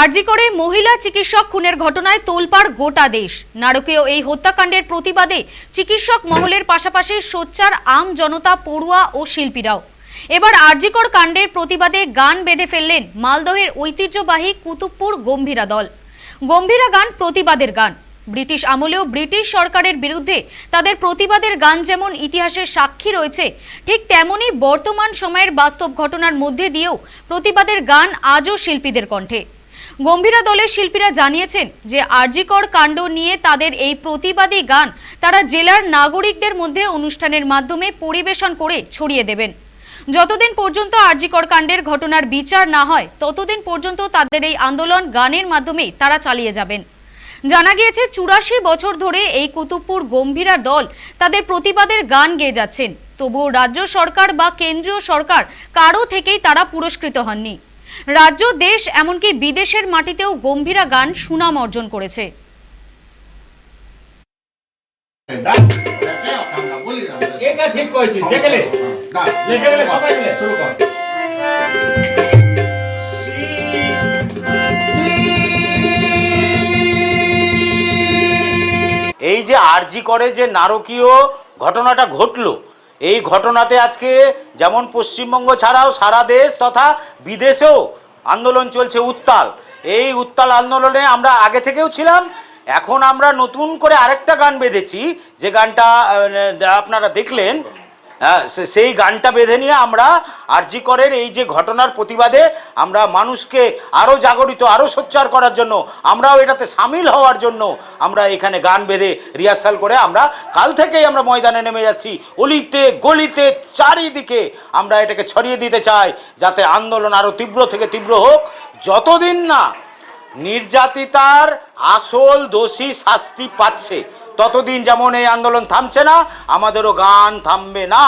আরজি করে মহিলা চিকিৎসক খুনের ঘটনায় তোলপাড় গোটা দেশ। নারকীয় এই হত্যাকাণ্ডের প্রতিবাদে চিকিৎসক মহলের পাশাপাশি সোচ্চার আম জনতা, পড়ুয়া ও শিল্পীরাও। এবার আরজিকর কাণ্ডের প্রতিবাদে গান বেঁধে ফেললেন মালদহের ঐতিহ্যবাহী কুতুবপুর গম্ভীরা দল। গম্ভীরা গান প্রতিবাদের গান। ব্রিটিশ আমলেও ব্রিটিশ সরকারের বিরুদ্ধে তাদের প্রতিবাদের গান যেমন ইতিহাসের সাক্ষী রয়েছে, ঠিক তেমনি বর্তমান সময়ের বাস্তব ঘটনার মধ্যে দিয়েও প্রতিবাদের গান আজও শিল্পীদের কণ্ঠে। গম্ভীরা দলের শিল্পীরা জানিয়েছেন যে আরজিকর কাণ্ড নিয়ে তাদের এই প্রতিবাদী গান তারা জেলার নাগরিকদের মধ্যে অনুষ্ঠানের মাধ্যমে পরিবেশন করে ছড়িয়ে দেবেন। যতদিন পর্যন্ত আরজিকর কাণ্ডের ঘটনার বিচার না হয়, ততদিন পর্যন্ত তাদের এই আন্দোলন গানের মাধ্যমেই তারা চালিয়ে যাবেন। জানা গিয়েছে, চুরাশি বছর ধরে এই কুতুবপুর গম্ভীরা দল তাদের প্রতিবাদের গান গেয়ে যাচ্ছেন। তবুও রাজ্য সরকার বা কেন্দ্রীয় সরকার কারও থেকেই তারা পুরস্কৃত হননি। রাজ্য দেশ এমনকি বিদেশের মাটিতেও গম্ভীরা গান সুনাম অর্জন করেছে ডাক একে আমরা বলি আমরা এটা ঠিক করেছিস দেখলে ডাক সবাই মিলে। শুরু কর এই যে আরজি করে যে নারকীয় ঘটনাটা ঘটলো এই ঘটনাতে আজকে যেমন পশ্চিমবঙ্গ ছাড়াও সারা দেশ তথা বিদেশেও আন্দোলন চলছে উত্তাল। এই উত্তাল আন্দোলনে আমরা আগে থেকেও ছিলাম, এখন আমরা নতুন করে আরেকটা গান বেঁধেছি। যে গানটা আপনারা দেখলেন সেই গানটা বেঁধে নিয়ে আমরা আরজি করের এই যে ঘটনার প্রতিবাদে আমরা মানুষকে আরও জাগরিত আরও সোচ্চার করার জন্য, আমরাও এটাতে সামিল হওয়ার জন্য আমরা এখানে গান বেঁধে রিহার্সাল করে আমরা কাল থেকেই আমরা ময়দানে নেমে যাচ্ছি। অলিতে, গলিতে, চারিদিকে আমরা এটাকে ছড়িয়ে দিতে চাই যাতে আন্দোলন আরও তীব্র থেকে তীব্র হোক। যতদিন না নির্যাতিতার আসল দোষী শাস্তি পাচ্ছে ততদিন যেমন এই আন্দোলন থামছে না আমাদেরও গান থামবে না।